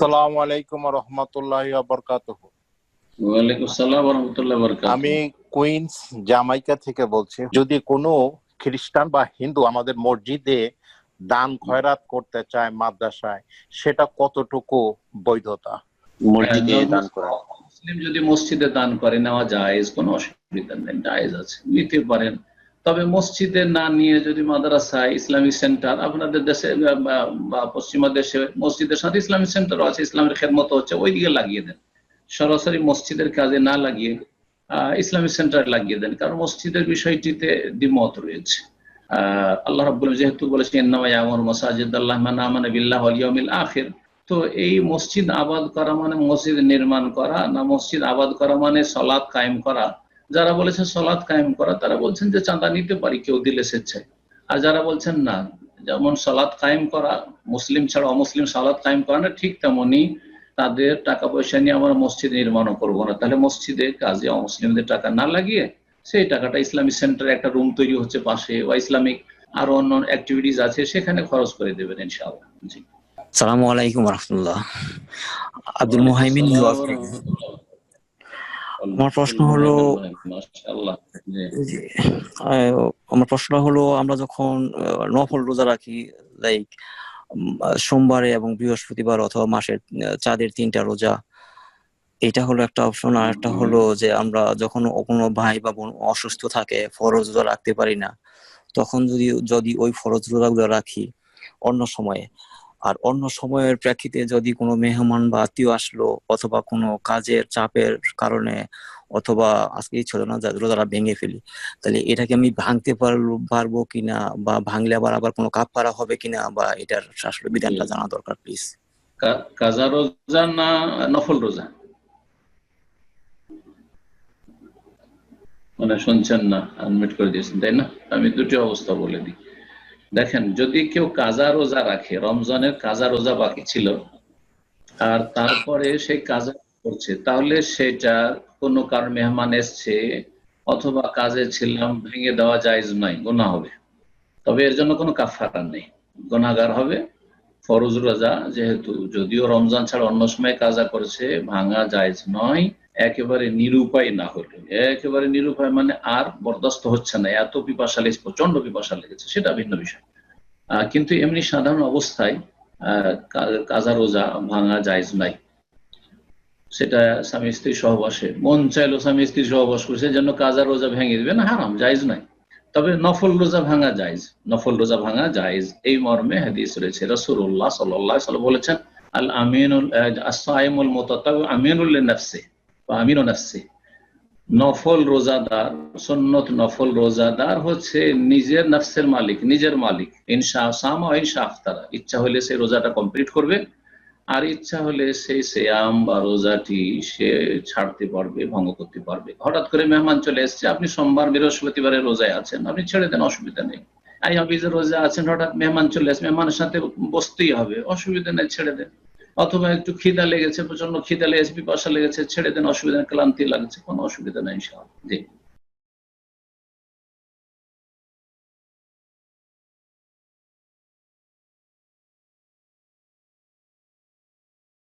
আসসালামু আলাইকুম রহমতুল্লাহ বরকাতুহ। ওয়ালাইকুম আসসালাম রহমতুল্লাহ বরকাত আমি কুইন্স জামাইকা থেকে বলছি যদি কোনো খ্রিস্টান বা হিন্দু আমাদের মসজিদে দান খয়রাত করতে চায় মাদ্রাসায় সেটা কতটুকু বৈধতা? মসজিদে দান করা। মুসলিম যদি মসজিদে দান করে নেওয়া জায়েজ কোনো অসুবিধা নেই জায়েজ আছে। নিতে পারেন। তবে মসজিদে না নিয়ে যদি মাদ্রাসায় ইসলামিক সেন্টার, আপনাদের দেশে বা- পশ্চিমা দেশে মসজিদের সাথে ইসলামিক সেন্টারও আছে, ইসলামের খেদমত হচ্ছে ওই দিকে লাগিয়ে দেন। সরাসরি মসজিদের কাজে না লাগিয়ে ইসলামিক সেন্টার লাগিয়ে দেন, কারণ মসজিদের বিষয়টিতে দ্বিমত রয়েছে। আল্লাহ রাব্বুল যেহেতু বলেছেন আখির। তো এই মসজিদ আবাদ করা মানে মসজিদ নির্মাণ করা, না মসজিদ আবাদ করা মানে সলাৎ কায়েম করা যারা বলেছে সলাৎ কায়েম করা তারা বলছেন যে চাঁদা নিতে পারি কেউ দিলে স্বেচ্ছায়। আর যারা বলছেন না যেমন সলাৎ কায়েম করা মুসলিম ছাড়া অমুসলিম সলাৎ কায়েম করা না ঠিক তেমনি তাদের টাকা পয়সা নিয়ে আমরা মসজিদ নির্মাণও করব না। তাহলে মসজিদে কাজে অমুসলিমদের টাকা না লাগিয়ে সেই টাকাটা ইসলামিক সেন্টারে একটা রুম তৈরি হচ্ছে পাশে বা ইসলামিক আরও অন্য অ্যাক্টিভিটিস আছে সেখানে খরচ করে দেবেন ইনশাআল্লাহ। জি। সালামু আলাইকুম রহমতুল্লাহ। আব্দুল মুহাইমিন। আমার প্রশ্ন হলো- আমার প্রশ্ন হলো আমরা যখন নফল রোজা রাখি লাইক সোমবারে এবং বৃহস্পতিবার অথবা মাসের চাঁদের তিনটা রোজা এটা হলো একটা অপশন আর একটা হলো যে আমরা যখন কোনো ভাই বা বোন অসুস্থ থাকে ফরজ রোজা রাখতে পারি না তখন যদি যদি ওই ফরজ রোজাগুলো রাখি অন্য সময়ে আর অন্য সময়ের প্রেক্ষিতে যদি কোনো মেহমান বা আত্মীয় আসলো অথবা কোনো কাজের চাপের কারণে অথবা আজকে ছিল না রোজাটা ভেঙে ফেলি তাহলে এটাকে আমি ভাঙতে পারব পারব কিনা বা ভাঙলে আবার আবার কোনো কাপ করা হবে কিনা বা এটার আসলে বিধানটা জানা দরকার প্লিজ কাজা রোজা না নফল রোজা? মানে শুনছেন না আনমিট করে দিয়েছেন তাই না? আমি দুটি অবস্থা বলে দিই। দেখেন, যদি কেউ কাজা রোজা রাখে রমজানের কাজা রোজা বাকি ছিল, আর তারপরে সেই কাজা করছে, তাহলে সেটা কোনো কারণ মেহমান এসছে, অথবা কাজে ছিলাম, ভেঙে দেওয়া জায়জ নয় গোনা হবে। তবে এর জন্য কোনো কাফারা নেই। গোনাগার হবে, ফরজ রোজা, যেহেতু যদিও রমজান ছাড়া অন্য সময় কাজা করেছে, ভাঙা জায়েজ নয় একেবারে নিরুপায় না হলে একেবারে নিরুপায় মানে আর বরদাস্ত হচ্ছে না। এত পিপাসা লেগেছে প্রচণ্ড পিপাসা লেগেছে, সেটা ভিন্ন বিষয়। কিন্তু এমনি সাধারণ অবস্থায় কাজা রোজা ভাঙা জায়েজ নাই। সেটা স্বামী স্ত্রী সহবাসে মন চাইলো স্বামী স্ত্রী সহবাস করছে যেন কাজা রোজা ভেঙে দিবে। না, হারাম, জায়েজ নাই। তবে নফল রোজা ভাঙা জায়েজ। নফল রোজা ভাঙা জায়েজ। এই মর্মে হাদিস রয়েছে আলাইহি সাল্লাম বলেছেন আল আমিনুল আসাইমুল মুতাতাবি আমিনুল লিনাফসি। আমিনু নাফসি নফল রোজাদার, সুন্নত নফল রোজাদার হচ্ছে নিজের নফসের মালিক, নিজের মালিক। ইনশা সামা ইনশা আফতারা। ইচ্ছা হলে সেই রোজাটা কমপ্লিট করবে, আর ইচ্ছা হলে সেই সেয়াম বা রোজাটি সে ছাড়তে পারবে, ভঙ্গ করতে পারবে। হঠাৎ করে মেহমান চলে এসেছে, আপনি সোমবার বৃহস্পতিবারে রোজায় আছেন, আপনি ছেড়ে দেন, অসুবিধা নেই। আই হাফিজে রোজা আছেন, হঠাৎ মেহমান চলে আসে মেহমানের সাথে বসতেই হবে, অসুবিধা নেই, ছেড়ে দেন। অথবা একটু খিদা লেগেছে প্রচণ্ড খিদা লেগেছে, পিপাসা লেগেছে, ছেড়ে দেন, অসুবিধা ক্লান্তি লাগছে, কোনো অসুবিধা নেই সব জি।